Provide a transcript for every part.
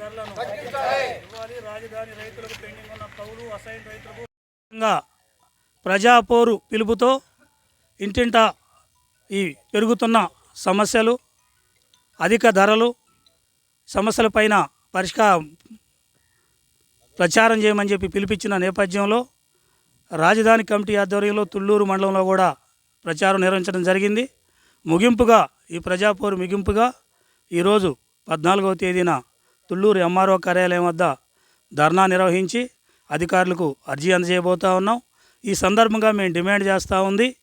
ధరలను ఇవ్వాలి. రాజధాని రైతులకు పెండింగ్ ఉన్న కౌలు అసైన్ రైతులకు ప్రజాపోరు పిలుపుతో ఇంటింట ఈ పెరుగుతున్న సమస్యలు అధిక ధరలు సమస్యలపైన పరిష్కార ప్రచారం చేయమని చెప్పి పిలిపించిన నేపథ్యంలో రాజధాని కమిటీ ఆధ్వర్యంలో తుళ్ళూరు మండలంలో కూడా ప్రచారం నిర్వహించడం జరిగింది. ముగింపుగా ఈ ప్రజాపోరు ముగింపుగా ఈరోజు పద్నాలుగవ తేదీన తుళ్ళూరు ఎంఆర్ఓ కార్యాలయం వద్ద ధర్నా నిర్వహించి అధికారులకు అర్జీ అందజేయబోతా ఉన్నాం. ఈ సందర్భంగా మేము డిమాండ్ చేస్తూ ఉంది.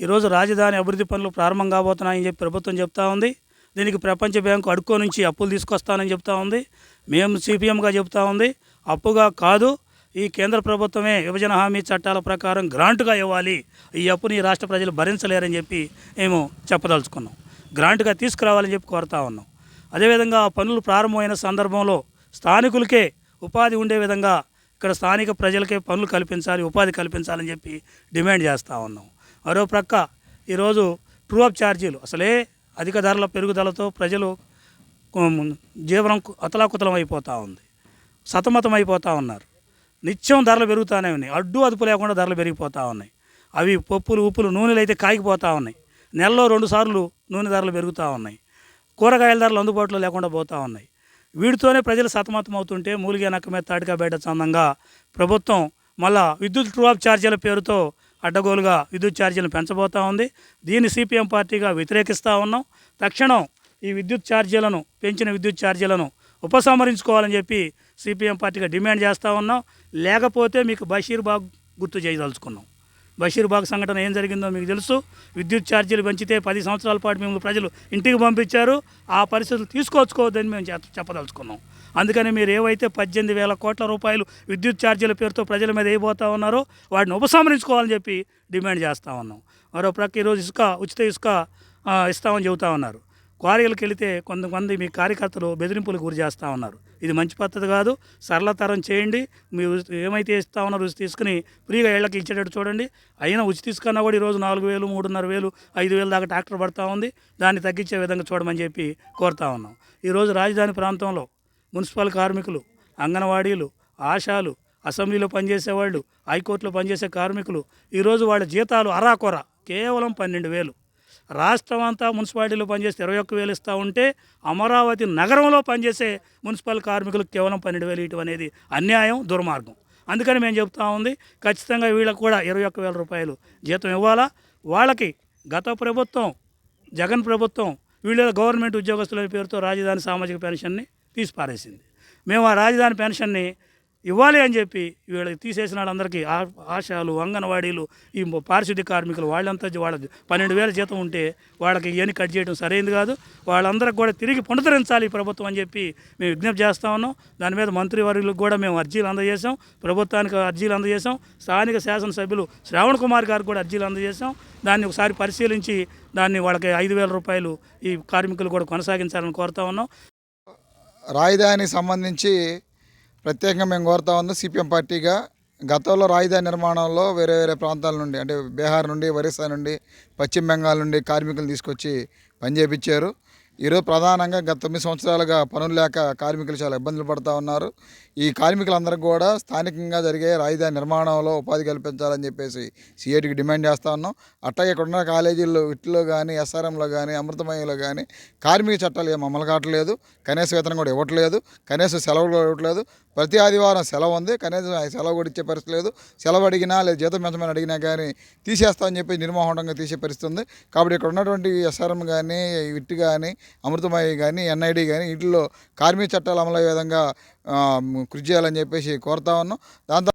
ఈరోజు రాజధాని అభివృద్ధి పనులు ప్రారంభం కాబోతున్నాయని చెప్పి ప్రభుత్వం చెప్తా ఉంది. దీనికి ప్రపంచ బ్యాంకు అడుక్కో నుంచి అప్పులు తీసుకొస్తానని చెప్తా ఉంది. మేము సిపిఎంగా చెప్తా ఉంది. అప్పుగా కాదు ఈ కేంద్ర ప్రభుత్వమే విభజన హామీ చట్టాల ప్రకారం గ్రాంట్గా ఇవ్వాలి. ఈ అప్పుని రాష్ట్ర ప్రజలు భరించలేరని చెప్పి మేము చెప్పదలుచుకున్నాం. గ్రాంట్గా తీసుకురావాలని చెప్పి కోరుతా ఉన్నాం. అదేవిధంగా పనులు ప్రారంభమైన సందర్భంలో స్థానికులకే ఉపాధి ఉండే విధంగా ఇక్కడ స్థానిక ప్రజలకే పనులు కల్పించాలి ఉపాధి కల్పించాలని చెప్పి డిమాండ్ చేస్తూ ఉన్నాం. మరో ప్రక్క ఈరోజు ట్రూ అప్ ఛార్జీలు. అసలే అధిక ధరల పెరుగుదలతో ప్రజలు జీవనం అతలాకుతలం అయిపోతూ ఉంది. సతమతం అయిపోతూ ఉన్నారు. నిత్యం ధరలు పెరుగుతూనే ఉన్నాయి. అడ్డు అదుపు లేకుండా ధరలు పెరిగిపోతూ ఉన్నాయి. అవి పప్పులు ఉప్పులు నూనెలు అయితే కాగిపోతూ ఉన్నాయి. నెలలో రెండు సార్లు నూనె ధరలు పెరుగుతూ ఉన్నాయి. కూరగాయల ధరలు అందుబాటులో లేకుండా పోతూ ఉన్నాయి. వీటితోనే ప్రజలు సతమతం అవుతుంటే మూలిగే నక్క మీద తాటికా బయట చందంగా ప్రభుత్వం మళ్ళా విద్యుత్ ట్రూఆప్ ఛార్జీల పేరుతో అడ్డగోలుగా విద్యుత్ ఛార్జీలను పెంచబోతా ఉంది. దీన్ని సిపిఎం పార్టీగా వ్యతిరేకిస్తూ ఉన్నాం. తక్షణం ఈ విద్యుత్ ఛార్జీలను పెంచిన విద్యుత్ ఛార్జీలను ఉపసంహరించుకోవాలని చెప్పి సిపిఎం పార్టీగా డిమాండ్ చేస్తూ ఉన్నాం. లేకపోతే మీకు బషీర్బాగ్ గుర్తు చేయదలుచుకున్నాం. బషీర్బాగ్ సంఘటన ఏం జరిగిందో మీకు తెలుసు. విద్యుత్ ఛార్జీలు పెంచితే పది సంవత్సరాల పాటు మిమ్మల్ని ప్రజలు ఇంటికి పంపించారు. ఆ పరిస్థితులు తీసుకొచ్చుకోవద్దని మేము చెప్పదలుచుకున్నాం. అందుకని మీరు ఏవైతే పద్దెనిమిది వేల కోట్ల రూపాయలు విద్యుత్ ఛార్జీల పేరుతో ప్రజల మీద వేయబోతా ఉన్నారో వాటిని ఉపసంహరించుకోవాలని చెప్పి డిమాండ్ చేస్తూ ఉన్నాం. మరో ప్రక్క ఈరోజు ఇసుక ఉచిత ఇసుక ఇస్తామని చెబుతా ఉన్నారు. క్వారీలకు వెళితే కొంతమంది మీ కార్యకర్తలు బెదిరింపులకు గురి చేస్తూ ఉన్నారు. ఇది మంచి పద్ధతి కాదు. సరళతరం చేయండి. మీరు ఏమైతే ఇస్తా ఉన్నారో రుచి తీసుకుని ఫ్రీగా ఇళ్ళకి ఇచ్చేటట్టు చూడండి. అయినా ఉచి తీసుకున్నా కూడా ఈరోజు నాలుగు వేలు మూడున్నర వేలు ఐదు వేలు దాకా ట్రాక్టర్ పడతా ఉంది. దాన్ని తగ్గించే విధంగా చూడమని చెప్పి కోరుతా ఉన్నాం. ఈరోజు రాజధాని ప్రాంతంలో మున్సిపల్ కార్మికులు అంగన్వాడీలు ఆశాలు అసెంబ్లీలో పనిచేసేవాళ్ళు హైకోర్టులో పనిచేసే కార్మికులు ఈరోజు వాళ్ళ జీతాలు అరాకొర. కేవలం పన్నెండు వేలు. రాష్ట్రం అంతా మున్సిపాలిటీలో పనిచేస్తే ఇరవై ఒక్క వేలు ఇస్తూ ఉంటే అమరావతి నగరంలో పనిచేసే మున్సిపల్ కార్మికులు కేవలం పన్నెండు వేలు ఇటు అనేది అన్యాయం దుర్మార్గం. అందుకని మేము చెప్తా ఉంది ఖచ్చితంగా వీళ్ళకు కూడా ఇరవై ఒక్క వేల రూపాయలు జీతం ఇవ్వాలా. వాళ్ళకి గత ప్రభుత్వం జగన్ ప్రభుత్వం వీళ్ళ గవర్నమెంట్ ఉద్యోగస్తుల పేరుతో రాజధాని సామాజిక పెన్షన్ని తీసిపారేసింది. మేము ఆ రాజధాని పెన్షన్ని ఇవ్వాలి అని చెప్పి వీళ్ళకి తీసేసిన వాళ్ళందరికీ ఆ- ఆశాలు అంగన్వాడీలు ఈ పారిశుద్ధ్య కార్మికులు వాళ్ళంతా వాళ్ళ పన్నెండు వేల జీతం ఉంటే వాళ్ళకి ఇవన్నీ కట్ చేయడం సరైనది కాదు. వాళ్ళందరికి కూడా తిరిగి పునరుద్ధరించాలి ఈ ప్రభుత్వం అని చెప్పి మేము విజ్ఞప్తి చేస్తా ఉన్నాం. దాని మీద మంత్రివర్యులకు కూడా మేము అర్జీలు అందజేసాం ప్రభుత్వానికి అర్జీలు అందజేసాం స్థానిక శాసనసభ్యులు శ్రావణ్ కుమార్ గారికి కూడా అర్జీలు అందజేసాం దాన్ని ఒకసారి పరిశీలించి దాన్ని వాళ్ళకి ఐదు వేల రూపాయలు ఈ కార్మికులు కూడా కొనసాగించాలని కోరుతా ఉన్నాం. రాజధానికి సంబంధించి ప్రత్యేకంగా మేము కోరుతా ఉంది సిపిఎం పార్టీగా గతంలో రాజధాని నిర్మాణంలో వేరే వేరే ప్రాంతాల నుండి అంటే బీహార్ నుండి ఒరిస్సా నుండి పశ్చిమ బెంగాల్ నుండి కార్మికులు తీసుకొచ్చి పనిచేపించారు. ఈరోజు ప్రధానంగా గత తొమ్మిది సంవత్సరాలుగా పనులు లేక కార్మికులు చాలా ఇబ్బందులు పడుతూ ఉన్నారు. ఈ కార్మికులందరికీ కూడా స్థానికంగా జరిగే రాజధాని నిర్మాణంలో ఉపాధి కల్పించాలని చెప్పేసి సిఐటికి డిమాండ్ చేస్తూ ఉన్నాం. అట్లాగే ఇక్కడ ఉన్న కాలేజీల్లో ఇట్లో కానీ ఎస్ఆర్ఎంలో కానీ అమృతమయంలో కానీ కార్మిక చట్టాలు ఏం అమలు కావట్లేదు. కనీస వేతనం కూడా ఇవ్వట్లేదు. కనీస సెలవులు కూడా ఇవ్వట్లేదు. ప్రతి ఆదివారం సెలవు ఉంది. కనీసం ఆ సెలవు కూడా ఇచ్చే పరిస్థితి లేదు. సెలవు అడిగినా లేదా జీతం పెంచమని అడిగినా కానీ తీసేస్తామని చెప్పి నిర్మోహండంగా తీసే పరిస్థితి ఉంది. కాబట్టి ఇక్కడ ఉన్నటువంటి ఎస్ఆర్ఎం కానీ విట్ కానీ అమృతమయ్య కానీ ఎన్ఐడి కానీ వీటిల్లో కార్మిక చట్టాలు అమలు విధంగా కృషి చేయాలని చెప్పేసి కోరుతా ఉన్నాం. దాంతో